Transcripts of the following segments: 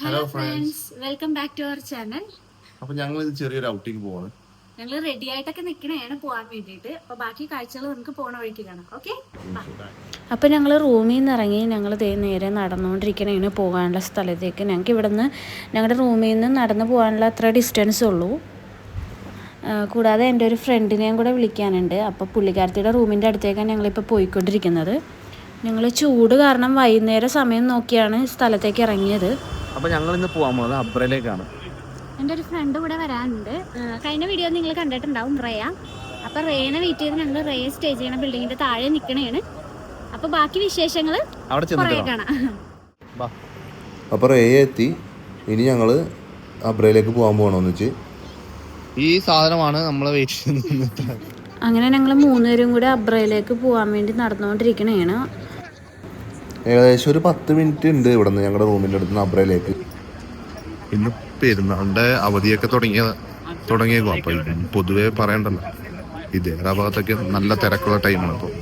Hello friends welcome back to our channel അപ്പൊ ഞങ്ങൾ ഇത് ചെറിയൊരു ഔട്ടിങ് പോവാണ്. ഞങ്ങൾ റെഡി ആയിട്ടൊക്കെ നിൽക്കണേണ് പോകാൻ വേണ്ടിയിട്ട്. അപ്പൊ ബാക്കി കാഴ്ചകൾ നമുക്ക് പോണ വഴിക്ക് കാണാം. ഓക്കെ അപ്പോൾ ഞങ്ങൾ റൂമിൽ നിന്ന് ഇറങ്ങി ഞങ്ങൾ ദേ നേരെ നടന്നുകൊണ്ടിരിക്കണേന് പോകാനുള്ള സ്ഥലത്തേക്ക്. ഞങ്ങൾക്ക് ഇവിടെ നിന്ന് ഞങ്ങളുടെ റൂമിൽ നിന്ന് നടന്നു പോകാനുള്ള അത്ര ഡിസ്റ്റൻസ് ഉള്ളൂ. കൂടാതെ എന്റെ ഒരു ഫ്രണ്ടിനെയും കൂടെ വിളിക്കാനുണ്ട്. അപ്പോൾ പുള്ളിക്കാരത്തിയുടെ റൂമിന്റെ അടുത്തേക്കാണ് ഞങ്ങളിപ്പോൾ പോയിക്കൊണ്ടിരിക്കുന്നത്. ഞങ്ങൾ ചൂട് കാരണം വൈകുന്നേരം സമയം നോക്കിയാണ് സ്ഥലത്തേക്ക് ഇറങ്ങിയത്. അപ്പൊ ഞങ്ങൾ ഇന്ന് പോവാൻ പോകുന്നത് അബ്രയിലേക്കാണ്. എന്റെ ഒരു ഫ്രണ്ട് കൂടെ വരാനുണ്ട്. കഴിഞ്ഞ വീഡിയോ നിങ്ങൾ കണ്ടിട്ടുണ്ടാവും റേയ. അപ്പൊ റേനെ വെയിറ്റ് ചെയ്ത് ഞങ്ങൾ റേ സ്റ്റേ ചെയ്യണ ബിൽഡിങ്ങിന്റെ താഴെ നിൽക്കണേണ് അപ്പൊ ബാക്കി വിശേഷങ്ങൾ അവിടെ കുറേ കാണാം. അപ്പോൾ റേ എത്തി. ഇനി ഞങ്ങൾ അബ്രയിലേക്ക് പോകാൻ പോകണമെന്ന് വെച്ച്. ഈ സാധനമാണ് നമ്മളെ വെയിറ്റ് ചെയ്യുന്നത്. അങ്ങനെ ഞങ്ങൾ മൂന്നുപേരും കൂടെ അബ്രയിലേക്ക് പോകാൻ വേണ്ടി നടന്നുകൊണ്ടിരിക്കണേണ്. ഏകദേശം ഒരു പത്ത് മിനിറ്റ് ഉണ്ട് ഇവിടെ നിന്ന് ഞങ്ങളുടെ റൂമിന്റെ അടുത്ത് നിന്ന് അബ്രയിലേക്ക്. ഇന്ന് പെരുന്നാളിന്റെ അവധിയൊക്കെ തുടങ്ങിയ തുടങ്ങിയേക്കും അപ്പോൾ പൊതുവെ പറയണ്ടല്ലോ. ഇത് ആ ഭാഗത്തൊക്കെ നല്ല തിരക്കുള്ള ടൈമാണ് അപ്പോൾ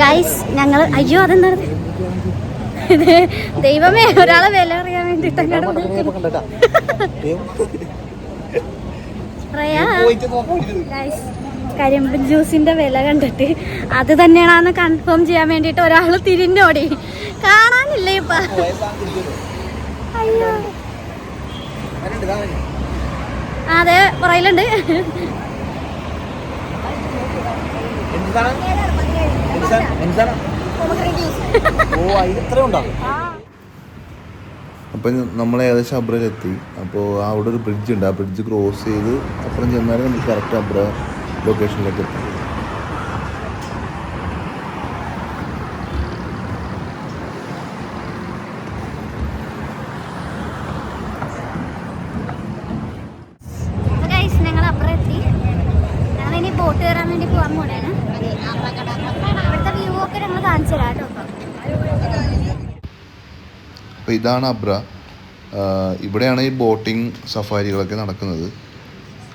ഗൈസ് ഞങ്ങൾ അയ്യോ അതെന്താണ്? ദൈവമേ ഒരാളെ വില അറിയാൻ വേണ്ടിട്ട് കരിമ്പൻ ജ്യൂസിന്റെ വില കണ്ടിട്ട് അത് തന്നെയാണെന്ന് കൺഫേം ചെയ്യാൻ വേണ്ടിട്ട് ഒരാൾ തിരിഞ്ഞോടി. കാണാനില്ലേ ഇപ്പൊ? അയ്യോ. പറയലുണ്ട് എന്താണ് പുറയിലുണ്ട് അപ്പം നമ്മൾ ഏകദേശം അബ്രയിലെത്തി. അപ്പോൾ അവിടെ ഒരു ബ്രിഡ്ജ് ഉണ്ട്. ആ ബ്രിഡ്ജ് ക്രോസ് ചെയ്ത് അപ്പുറം ചെന്നാലും നമുക്ക് കറക്റ്റ് അബ്ര ലൊക്കേഷനിലേക്ക് എത്താം ഗൈസ് ഞങ്ങൾ അപ്പുറം എത്തി ഞങ്ങൾ ഇനി ബോട്ട് കയറാൻ വേണ്ടി പോകാൻ പോണേണ് ഇവിടുത്തെ വ്യൂ ഒക്കെ ഞങ്ങൾ കാണിച്ചു തരാം കേട്ടോ അപ്പോൾ ഇതാണ് അബ്ര. ഇവിടെയാണ് ഈ ബോട്ടിംഗ് സഫാരികളൊക്കെ നടക്കുന്നത്.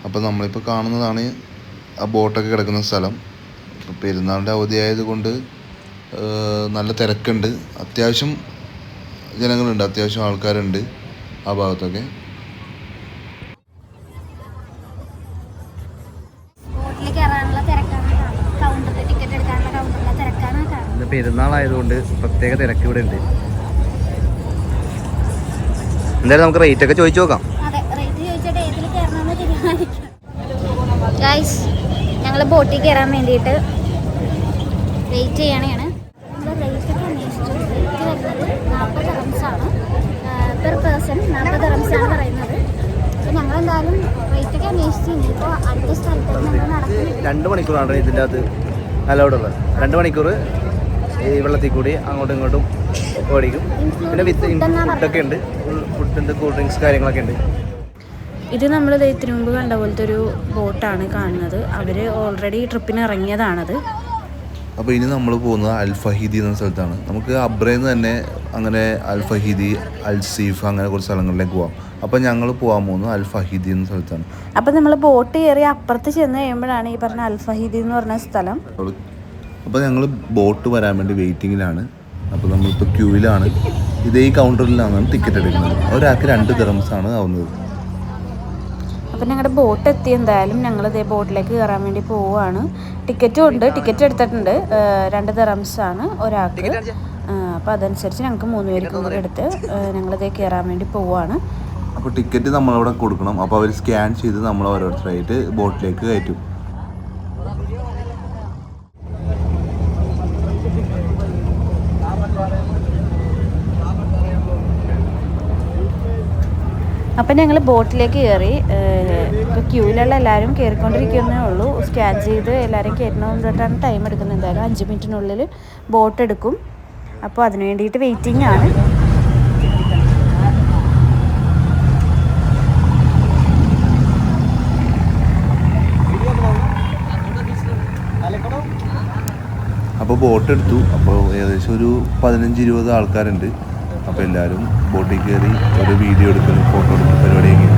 അപ്പോൾ നമ്മളിപ്പോൾ കാണുന്നതാണ് ആ ബോട്ടൊക്കെ കിടക്കുന്ന സ്ഥലം. ഇപ്പോൾ പെരുന്നാളിന്റെ അവധിയായതുകൊണ്ട് നല്ല തിരക്കുണ്ട്. അത്യാവശ്യം ജനങ്ങളുണ്ട് അത്യാവശ്യം ആൾക്കാരുണ്ട് ആ ഭാഗത്തൊക്കെ. ബോട്ടിൽ കയറാനുള്ള തിരക്കാണ് കൗണ്ടറിൽ ടിക്കറ്റ് എടുക്കാനുള്ള തിരക്കാണ് കാണുന്നത്. ഇന്ന് പെരുന്നാളായതുകൊണ്ട് പ്രത്യേക തിരക്ക് ഇവിടെ ഉണ്ട് എന്തായാലും നമുക്ക് റേറ്റ് ഒക്കെ ചോദിച്ചു നോക്കാം. റേറ്റ് ഞങ്ങൾ ബോട്ടിൽ കയറാൻ വേണ്ടിയിട്ട് വെയിറ്റ് റേറ്റ് വരുന്നത് നാൽപ്പത് റംസാണ് പെർ പേഴ്സൺ നാൽപ്പത് റംസാണ് പറയുന്നത്. അപ്പോൾ ഞങ്ങൾ എന്തായാലും റേറ്റൊക്കെ അന്വേഷിച്ചു ഇനിയിപ്പോൾ അടുത്ത സ്ഥലത്ത് രണ്ട് മണിക്കൂറാണ് ഇതിന്റെ അത് അലൗഡ് ഉള്ളത്. രണ്ട് മണിക്കൂർ ഈ വെള്ളത്തിൽ കൂടി അങ്ങോട്ടും ഇങ്ങോട്ടും ഓടിക്കും. പിന്നെ വിത്ത് ഫുഡൊക്കെ ഉണ്ട് ഫുഡ് കൂൾ ഡ്രിങ്ക്സ് കാര്യങ്ങളൊക്കെ ഉണ്ട്. ഇത് നമ്മൾ ഇതിനു മുമ്പ് കണ്ട പോലത്തെ ഒരു ബോട്ടാണ് കാണുന്നത്. അവർ ഓൾറെഡി ട്രിപ്പിന് ഇറങ്ങിയതാണത്. അപ്പോൾ ഇനി നമ്മൾ പോകുന്നത് അൽഫഹീദി എന്ന സ്ഥലത്താണ്. നമുക്ക് അബ്രയിൽ നിന്ന് തന്നെ അങ്ങനെ അൽഫഹീദി അൽസീഫ് അൽ സീഫ് അങ്ങനെ കുറച്ച് സ്ഥലങ്ങളിലേക്ക് പോവാം. അപ്പോൾ ഞങ്ങൾ പോകാൻ പോകുന്നത് അൽഫഹീദി എന്ന സ്ഥലത്താണ്. അപ്പം നമ്മൾ ബോട്ട് കയറി അപ്പുറത്ത് ചെന്ന് കഴിയുമ്പോഴാണ് ഈ പറഞ്ഞ അൽഫഹീദി എന്ന് പറഞ്ഞ സ്ഥലം. അപ്പോൾ ഞങ്ങൾ ബോട്ട് വരാൻ വേണ്ടി വെയിറ്റിങ്ങിലാണ് അപ്പോൾ നമ്മളിപ്പോൾ ക്യൂവിലാണ് ഇതേ കൗണ്ടറിലാണ് ടിക്കറ്റ് എടുക്കുന്നത്. ഒരാൾക്ക് രണ്ട് ആണ് ആവുന്നത്. അപ്പം ഞങ്ങളുടെ ബോട്ട് എത്തി. എന്തായാലും ഞങ്ങൾ ഇതേ ബോട്ടിലേക്ക് കയറാൻ വേണ്ടി പോവുകയാണ് ടിക്കറ്റും ഉണ്ട്. ടിക്കറ്റ് എടുത്തിട്ടുണ്ട്. രണ്ട് ആണ് ഒരാൾക്ക്. അപ്പോൾ അതനുസരിച്ച് ഞങ്ങൾക്ക് മൂന്ന് പേർക്കും കൂടെ എടുത്ത് ഞങ്ങളിതേ കയറാൻ വേണ്ടി പോവുകയാണ് അപ്പോൾ ടിക്കറ്റ് നമ്മളവിടെ കൊടുക്കണം. അപ്പോൾ അവർ സ്കാൻ ചെയ്ത് നമ്മൾ ഓരോരുത്തരായിട്ട് ബോട്ടിലേക്ക് കയറ്റും. അപ്പം ഞങ്ങൾ ബോട്ടിലേക്ക് കയറി ഇപ്പോൾ ക്യൂവിലുള്ള എല്ലാവരും കയറിക്കൊണ്ടിരിക്കുന്നേ ഉള്ളൂ. സ്കാൻ ചെയ്ത് എല്ലാവരും കയറ്റണമെന്നിട്ടാണ് ടൈം എടുക്കുന്നത്. എന്തായാലും അഞ്ച് മിനിറ്റിനുള്ളിൽ ബോട്ട് എടുക്കും. അപ്പോൾ അതിന് വേണ്ടിയിട്ട് വെയിറ്റിംഗ് ആണ്. അപ്പോൾ ബോട്ട് എടുത്തു. അപ്പോൾ ഏകദേശം ഒരു പതിനഞ്ച് ഇരുപത് ആൾക്കാരുണ്ട്. അപ്പോൾ എല്ലാവരും ബോട്ടിൽ കയറി ഒരു വീഡിയോ എടുക്കലും ഫോട്ടോ എടുക്കലും പരിപാടിയൊക്കെയാണ്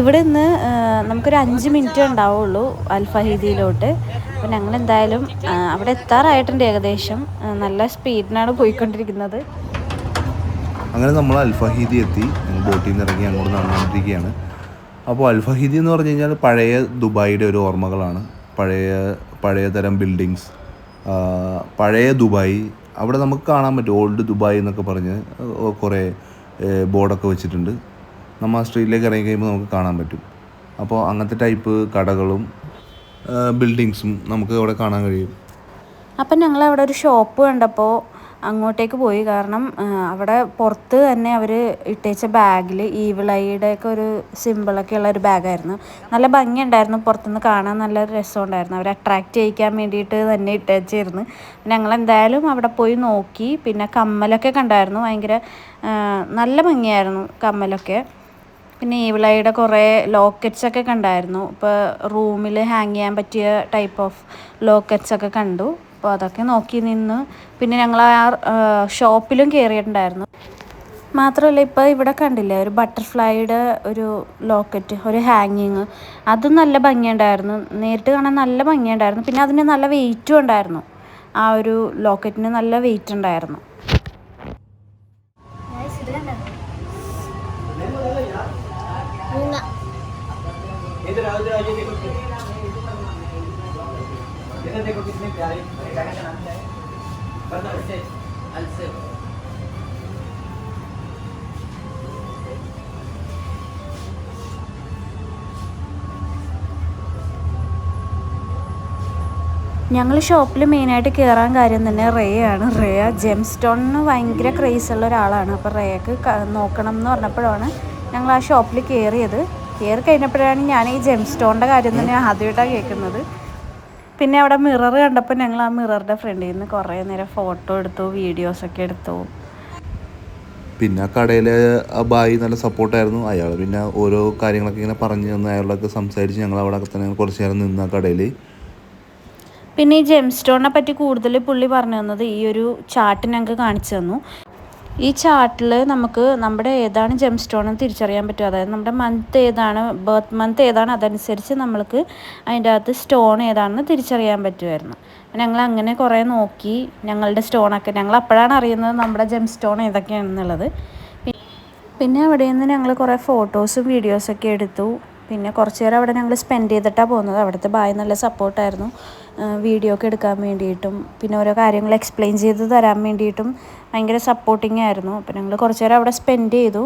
ഇവിടെ നിന്ന് നമുക്കൊരു അഞ്ച് മിനിറ്റ് ഉണ്ടാവുള്ളൂ അൽഫഹീദിയിലോട്ട്. അപ്പോൾ ഞങ്ങൾ എന്തായാലും അവിടെ എത്താറായിട്ടുണ്ട് ഏകദേശം. നല്ല സ്പീഡിനാണ് പോയിക്കൊണ്ടിരിക്കുന്നത്. അങ്ങനെ നമ്മൾ അൽഫഹീദി എത്തി. ബോട്ടിൽ നിന്ന് ഇറങ്ങി അങ്ങോട്ട് നടന്നുകൊണ്ടിരിക്കുകയാണ്. അപ്പോൾ അൽഫഹീദി എന്ന് പറഞ്ഞു കഴിഞ്ഞാൽ പഴയ ദുബായിയുടെ ഒരു ഓർമ്മകളാണ്. പഴയ പഴയ തരം ബിൽഡിങ്സ് പഴയ ദുബായ്. അവിടെ നമുക്ക് കാണാൻ പറ്റും. ഓൾഡ് ദുബായ് എന്നൊക്കെ പറഞ്ഞ് കുറേ ബോർഡൊക്കെ വെച്ചിട്ടുണ്ട്. നമ്മൾ ആ സ്ട്രീറ്റിലേക്ക് ഇറങ്ങി കഴിയുമ്പോൾ നമുക്ക് കാണാൻ പറ്റും. അപ്പോൾ അങ്ങനത്തെ ടൈപ്പ് കടകളും ബിൽഡിങ്സും നമുക്ക് അവിടെ കാണാൻ കഴിയും. അപ്പം ഞങ്ങൾ അവിടെ ഒരു ഷോപ്പ് കണ്ടപ്പോൾ അങ്ങോട്ടേക്ക് പോയി. കാരണം അവിടെ പുറത്ത് തന്നെ അവർ ഇട്ടേച്ച ബാഗിൽ ഈവിളയുടെ ഒക്കെ ഒരു സിമ്പിളൊക്കെ ഉള്ള ഒരു ബാഗായിരുന്നു. നല്ല ഭംഗിയുണ്ടായിരുന്നു പുറത്തുനിന്ന് കാണാൻ. നല്ല രസമുണ്ടായിരുന്നു. അവർ അട്രാക്റ്റ് ചെയ്യിക്കാൻ വേണ്ടിയിട്ട് തന്നെ ഇട്ടേച്ചിരുന്നു. ഞങ്ങൾ എന്തായാലും അവിടെ പോയി നോക്കി. പിന്നെ കമ്മലൊക്കെ കണ്ടായിരുന്നു. ഭയങ്കര നല്ല ഭംഗിയായിരുന്നു കമ്മലൊക്കെ. പിന്നെ ഈവിളയുടെ കുറേ ലോക്കറ്റ്സ് ഒക്കെ കണ്ടായിരുന്നു. ഇപ്പോൾ റൂമിൽ ഹാങ് ചെയ്യാൻ പറ്റിയ ടൈപ്പ് ഓഫ് ലോക്കറ്റ്സ് ഒക്കെ കണ്ടു. അപ്പോൾ അതൊക്കെ നോക്കി നിന്ന് പിന്നെ ഞങ്ങൾ ആ ഷോപ്പിലും കയറിയിട്ടുണ്ടായിരുന്നു മാത്രമല്ല ഇപ്പോൾ ഇവിടെ കണ്ടില്ലേ ഒരു ബട്ടർഫ്ലൈയുടെ ഒരു ലോക്കറ്റ് ഒരു ഹാങ്ങിങ് അതും നല്ല ഭംഗിയുണ്ടായിരുന്നു. നേരിട്ട് കാണാൻ നല്ല ഭംഗിയുണ്ടായിരുന്നു. പിന്നെ അതിന് നല്ല വെയിറ്റും ഉണ്ടായിരുന്നു. ആ ഒരു ലോക്കറ്റിന് നല്ല വെയിറ്റ് ഉണ്ടായിരുന്നു. ഞങ്ങൾ ഷോപ്പിൽ മെയിനായിട്ട് കയറാൻ കാര്യം തന്നെ റേ ആണ് റേ ജെം സ്റ്റോണിന് ഭയങ്കര ക്രേസ് ഉള്ള ഒരാളാണ്. അപ്പോൾ റേക്ക് നോക്കണം എന്ന് പറഞ്ഞപ്പോഴാണ് ഞങ്ങൾ ആ ഷോപ്പിൽ കയറിയത് കയറി കഴിഞ്ഞപ്പോഴാണ് ഞാൻ ഈ ജെം സ്റ്റോണിന്റെ കാര്യം തന്നെ ആദ്യമായിട്ടാണ് കേൾക്കുന്നത്. പിന്നെ അവിടെ മിറർ കണ്ടപ്പോൾ ഞങ്ങൾ ആ മിററിന്റെ ഫ്രണ്ടിൽ നിന്ന് കുറേ നേരം ഫോട്ടോ എടുത്തു വീഡിയോസൊക്കെ എടുത്തു. പിന്നെ ആ കടയിലെ ആ ബായി നല്ല സപ്പോർട്ടായിരുന്നു അയാൾ പിന്നെ ഓരോ കാര്യങ്ങളൊക്കെ ഇങ്ങനെ പറഞ്ഞു തന്നു അയാളൊക്കെ സംസാരിച്ച് ഞങ്ങൾ അവിടെ തന്നെ കുറച്ച് നേരം നിന്ന് ആ കടയിൽ പിന്നെ ഈ ജെം സ്റ്റോണിനെ പറ്റി കൂടുതൽ പുള്ളി പറഞ്ഞു തന്നത് ഈ ഒരു ചാർട്ട് ഞങ്ങൾക്ക് കാണിച്ചു തന്നു. ഈ ചാർട്ടിൽ നമുക്ക് നമ്മുടെ ഏതാണ് ജെം സ്റ്റോൺ എന്ന് തിരിച്ചറിയാൻ പറ്റും. അതായത് നമ്മുടെ മന്ത് ഏതാണ് ബർത്ത് മന്ത് ഏതാണ് അതനുസരിച്ച് നമ്മൾക്ക് അതിന്റെ അകത്ത് സ്റ്റോൺ ഏതാണെന്ന് തിരിച്ചറിയാൻ പറ്റുമായിരുന്നു. ഞങ്ങൾ അങ്ങനെ കുറേ നോക്കി. ഞങ്ങളുടെ സ്റ്റോണൊക്കെ ഞങ്ങൾ അപ്പോഴാണ് അറിയുന്നത് നമ്മുടെ ജെം സ്റ്റോൺ ഏതൊക്കെയാണെന്നുള്ളത് പിന്നെ അവിടെ നിന്ന് ഞങ്ങൾ കുറേ ഫോട്ടോസും വീഡിയോസൊക്കെ എടുത്തു. പിന്നെ കുറച്ച് നേരം അവിടെ ഞങ്ങൾ സ്പെൻഡ് ചെയ്തിട്ടാണ് പോകുന്നത്. അവിടുത്തെ ബായ് നല്ല സപ്പോർട്ടായിരുന്നു വീഡിയോ ഒക്കെ എടുക്കാൻ വേണ്ടിയിട്ടും പിന്നെ ഓരോ കാര്യങ്ങൾ എക്സ്പ്ലെയിൻ ചെയ്ത് തരാൻ വേണ്ടിയിട്ടും ഭയങ്കര സപ്പോർട്ടിംഗ് ആയിരുന്നു. അപ്പോൾ ഞങ്ങൾ കുറച്ച് നേരം അവിടെ സ്പെൻഡ് ചെയ്തു.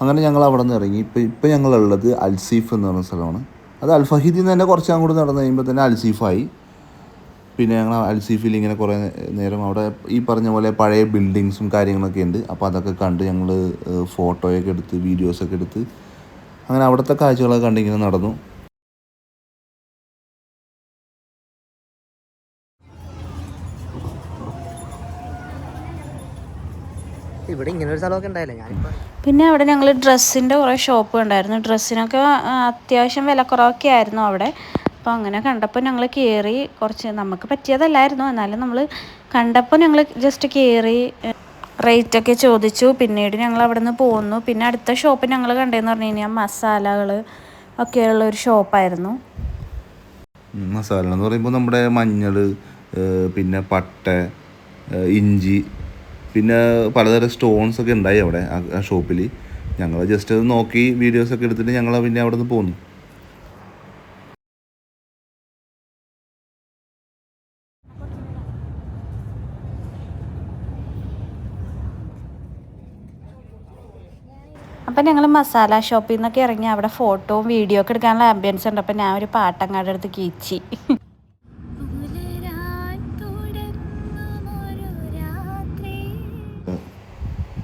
അങ്ങനെ ഞങ്ങൾ അവിടെ നിന്ന് ഇറങ്ങി. ഇപ്പോൾ ഇപ്പോൾ ഞങ്ങളുള്ളത് അൽസീഫ് എന്ന് പറഞ്ഞ സ്ഥലമാണ്. അത് അൽഫഹീദിൽ നിന്ന് തന്നെ കുറച്ച് അങ്ങോട്ട് നടന്നു കഴിയുമ്പോൾ തന്നെ അൽസീഫായി. പിന്നെ ഞങ്ങൾ അൽസീഫിൽ ഇങ്ങനെ കുറേ നേരം അവിടെ ഈ പറഞ്ഞ പോലെ പഴയ ബിൽഡിങ്സും കാര്യങ്ങളൊക്കെ ഉണ്ട്. അപ്പോൾ അതൊക്കെ കണ്ട് ഞങ്ങൾ ഫോട്ടോയൊക്കെ എടുത്ത് വീഡിയോസൊക്കെ എടുത്ത് അങ്ങനെ അവിടുത്തെ കാഴ്ചകളൊക്കെ കണ്ടിങ്ങനെ നടന്നു. ഇവിടെ ഇങ്ങനെ ഒരു സ്ഥലമൊക്കെ ഉണ്ടായില്ലേ? ഞാനിപ്പോ പിന്നെ അവിടെ ഞങ്ങൾ ഡ്രസ്സിന്റെ കുറേ ഷോപ്പ് ഉണ്ടായിരുന്നു ഡ്രസ്സിനൊക്കെ അത്യാവശ്യം വിലക്കുറവൊക്കെ ആയിരുന്നു അവിടെ. അപ്പോൾ അങ്ങനെ കണ്ടപ്പോൾ ഞങ്ങൾ കയറി കുറച്ച് നമുക്ക് പറ്റിയതല്ലായിരുന്നു. എന്നാലും നമ്മൾ കണ്ടപ്പോൾ ഞങ്ങൾ ജസ്റ്റ് കയറി റേറ്റൊക്കെ ചോദിച്ചു. പിന്നീട് ഞങ്ങൾ അവിടെ നിന്ന് പോന്നു. പിന്നെ അടുത്ത ഷോപ്പ് ഞങ്ങൾ കണ്ടതെന്ന് പറഞ്ഞു കഴിഞ്ഞാൽ മസാലകൾ ഒക്കെയുള്ള ഒരു ഷോപ്പായിരുന്നു. മസാല എന്ന് പറയുമ്പോൾ നമ്മുടെ മഞ്ഞൾ പിന്നെ പട്ട ഇഞ്ചി പിന്നെ പലതരം സ്റ്റോൺസ് ഒക്കെ ഉണ്ടായി അവിടെ ആ- ഷോപ്പിൽ ഞങ്ങൾ ജസ്റ്റ് അത് നോക്കി വീഡിയോസ് ഒക്കെ എടുത്തിട്ട് ഞങ്ങൾ പിന്നെ അവിടെ നിന്ന് പോന്നു. അപ്പം ഞങ്ങൾ മസാല ഷോപ്പിൽ നിന്നൊക്കെ ഇറങ്ങി അവിടെ ഫോട്ടോയും വീഡിയോ ഒക്കെ എടുക്കാനുള്ള ആംബിയൻസ് ഉണ്ട്. അപ്പം ഞാൻ ഒരു പാട്ടങ്ങാടെ അടുത്ത് കീച്ചി.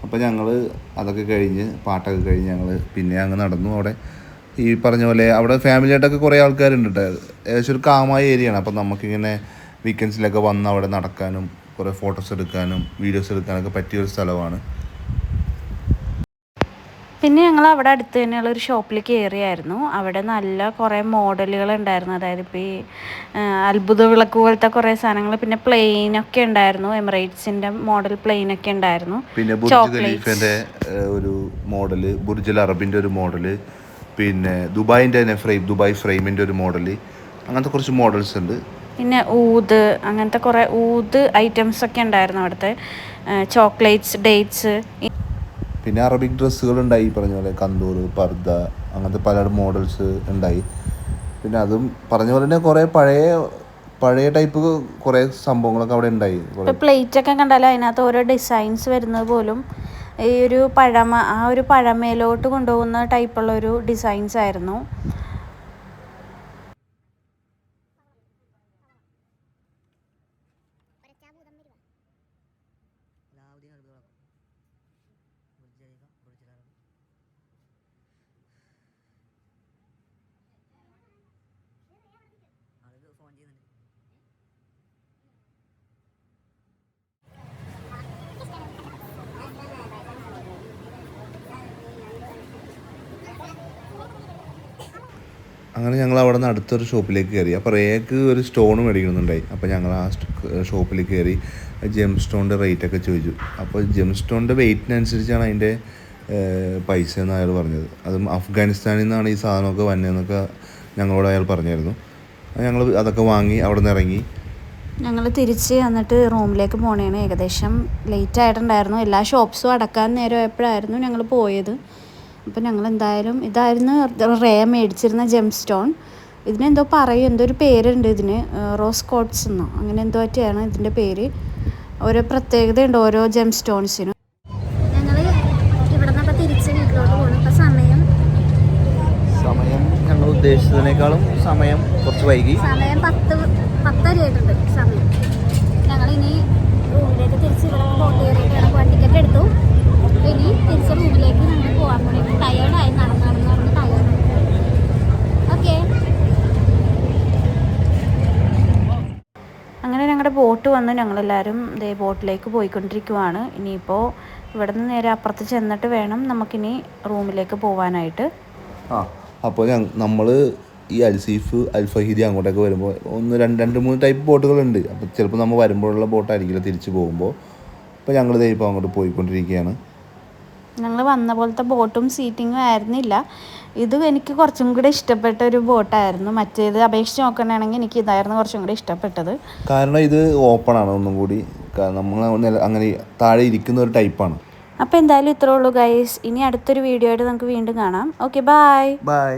അപ്പോൾ ഞങ്ങൾ അതൊക്കെ കഴിഞ്ഞ് പാട്ടൊക്കെ കഴിഞ്ഞ് ഞങ്ങൾ പിന്നെ അങ്ങ് നടന്നു അവിടെ. ഈ പറഞ്ഞ പോലെ അവിടെ ഫാമിലി ആയിട്ടൊക്കെ കുറേ ആൾക്കാരുണ്ട് ഏകദേശം ഒരു കാമായ ഏരിയ ആണ് അപ്പോൾ നമുക്കിങ്ങനെ വീക്കെൻഡ്സിലൊക്കെ വന്ന് അവിടെ നടക്കാനും കുറേ ഫോട്ടോസ് എടുക്കാനും വീഡിയോസ് എടുക്കാനൊക്കെ പറ്റിയൊരു സ്ഥലമാണ്. പിന്നെ ഞങ്ങൾ അവിടെ അടുത്ത് തന്നെയുള്ള ഒരു ഷോപ്പിൽ കയറിയായിരുന്നു അവിടെ നല്ല കുറേ മോഡലുകൾ ഉണ്ടായിരുന്നു. അതായത് ഇപ്പോൾ ഈ അത്ഭുത വിളക്ക് പോലത്തെ കുറേ സാധനങ്ങൾ പിന്നെ പ്ലെയിൻ ഒക്കെ ഉണ്ടായിരുന്നു. എമിറേറ്റ്സിന്റെ മോഡൽ പ്ലെയിൻ ഒക്കെ ഉണ്ടായിരുന്നു. പിന്നെ ബുർജ് ഖലീഫന്റെ ഒരു മോഡൽ ബുർജൽ അറബിന്റെ ഒരു മോഡൽ പിന്നെ ദുബായിന്റെ തന്നെ ഫ്രെയിം ദുബായ് ഫ്രെയിമിന്റെ ഒരു മോഡൽ അങ്ങനത്തെ കുറച്ച് മോഡൽസ് ഉണ്ട്. പിന്നെ ഊത് അങ്ങനത്തെ കുറേ ഊത് ഐറ്റംസ് ഒക്കെ ഉണ്ടായിരുന്നു അവിടുത്തെ. ചോക്ലേറ്റ്സ് ഡേറ്റ്സ് പിന്നെ അറബിക് ഡ്രസ്സുകൾ ഉണ്ടായി പറഞ്ഞ പോലെ കന്തൂർ പർദ്ദ അങ്ങനത്തെ പല മോഡൽസ് ഉണ്ടായി. പിന്നെ അതും പറഞ്ഞ പോലെ തന്നെ കുറേ പഴയ പഴയ ടൈപ്പ് കുറേ സംഭവങ്ങളൊക്കെ അവിടെ ഉണ്ടായി. പ്ലേറ്റ് ഒക്കെ കണ്ടാലും അതിനകത്ത് ഓരോ ഡിസൈൻസ് വരുന്നത് പോലും ഈ ഒരു പഴമ ആ ഒരു പഴമയിലോട്ട് കൊണ്ടുപോകുന്ന ടൈപ്പുള്ള ഒരു ഡിസൈൻസ് ആയിരുന്നു. അങ്ങനെ ഞങ്ങൾ അവിടെ നിന്ന് അടുത്തൊരു ഷോപ്പിലേക്ക് കയറി. അപ്പോൾ റേക്ക് ഒരു സ്റ്റോൺ മേടിക്കണമെന്നുണ്ടായി അപ്പോൾ ഞങ്ങൾ ആ ഷോപ്പിൽ കയറി ജെം സ്റ്റോണിന്റെ റേറ്റൊക്കെ ചോദിച്ചു. അപ്പോൾ ജെം സ്റ്റോണിന്റെ വെയിറ്റിനനുസരിച്ചാണ് അതിന്റെ പൈസ എന്ന് അയാൾ പറഞ്ഞത്. അതും അഫ്ഗാനിസ്ഥാനിൽ നിന്നാണ് ഈ സാധനമൊക്കെ വന്നതെന്നൊക്കെ ഞങ്ങളോട് അയാൾ പറഞ്ഞായിരുന്നു. ഞങ്ങൾ അതൊക്കെ വാങ്ങി അവിടെ നിന്ന് ഇറങ്ങി. ഞങ്ങൾ തിരിച്ച് എന്നിട്ട് റൂമിലേക്ക് പോണേണ് ഏകദേശം ലേറ്റ് ആയിട്ടുണ്ടായിരുന്നു. എല്ലാ ഷോപ്സും അടക്കാൻ നേരം ആയപ്പോഴായിരുന്നു ഞങ്ങൾ പോയത്. അപ്പോൾ ഞങ്ങൾ എന്തായാലും ഇതായിരുന്നു റേ മേടിച്ചിരുന്ന ജെം സ്റ്റോൺ ഇതിനെന്തോ പറയും എന്തോ ഒരു പേരുണ്ട് ഇതിന്. റോസ് കോട്ട്സ് എന്നോ അങ്ങനെ എന്തോ പറ്റിയാണ് ഇതിന്റെ പേര്. ഓരോ പ്രത്യേകതയുണ്ട് ഓരോ ജെം സ്റ്റോൺസിനും ഇവിടെ നിന്ന് തിരിച്ച് വീട്ടിലോട്ട് പോകണം സമയം സമയം ഞങ്ങൾ ഉദ്ദേശിച്ചതിനേക്കാളും സമയം കുറച്ച് വൈകി. സമയം പത്ത് പത്തരയായിട്ടുണ്ട് സമയം. ഞങ്ങൾ ഇനി റൂമിലേക്ക് തിരിച്ച് ഇവിടെ ബോട്ട് കയറിയിട്ടാണ് പോകാൻ ടിക്കറ്റ് എടുത്തു ഇനി തിരിച്ച് റൂമിലേക്ക് ഞങ്ങൾ പോകാൻ വേണ്ടി ടയേർഡായി നടന്ന് നടന്ന് നടന്ന് ടയേർഡ് ഓക്കെ അങ്ങനെ ഞങ്ങളുടെ ബോട്ട് വന്ന് ഞങ്ങളെല്ലാവരും ഇതേ ബോട്ടിലേക്ക് പോയിക്കൊണ്ടിരിക്കുവാണ്. ഇനിയിപ്പോൾ ഇവിടെ നിന്ന് നേരെ അപ്പുറത്ത് ചെന്നിട്ട് വേണം നമുക്കിനി റൂമിലേക്ക് പോവാനായിട്ട്. ആ അപ്പോൾ നമ്മൾ ഈ അൽസീഫ് അൽഫഹീദി അങ്ങോട്ടൊക്കെ വരുമ്പോൾ ഒന്ന് രണ്ട് രണ്ട് മൂന്ന് ടൈപ്പ് ബോട്ടുകളുണ്ട്. അപ്പോൾ ചിലപ്പോൾ നമ്മൾ വരുമ്പോഴുള്ള ബോട്ടായിരിക്കില്ല തിരിച്ച് പോകുമ്പോൾ അപ്പോൾ ഞങ്ങൾ ദേ ഇപ്പോൾ അങ്ങോട്ട് പോയിക്കൊണ്ടിരിക്കുകയാണ്. ഞങ്ങൾ വന്ന പോലത്തെ ബോട്ടും സീറ്റിങ്ങും ആയിരുന്നില്ല. ഇത് എനിക്ക് കുറച്ചും കൂടെ ഇഷ്ടപ്പെട്ട ഒരു ബോട്ടായിരുന്നു. മറ്റേത് അപേക്ഷിച്ച് നോക്കണമെങ്കിൽ എനിക്ക് ഇതായിരുന്നു കുറച്ചും കൂടെ ഇഷ്ടപ്പെട്ടത്. കാരണം ഇത് ഓപ്പൺ ആണ് ഒന്നും കൂടി. നമ്മൾ അങ്ങനെ താഴെ ഇരിക്കുന്ന ഒരു ടൈപ്പാണ് അപ്പോൾ എന്തായാലും ഇത്രേ ഉള്ളൂ ഗൈസ് ഇനി അടുത്തൊരു വീഡിയോ ആയിട്ട് നമുക്ക് വീണ്ടും കാണാം. Okay bye bye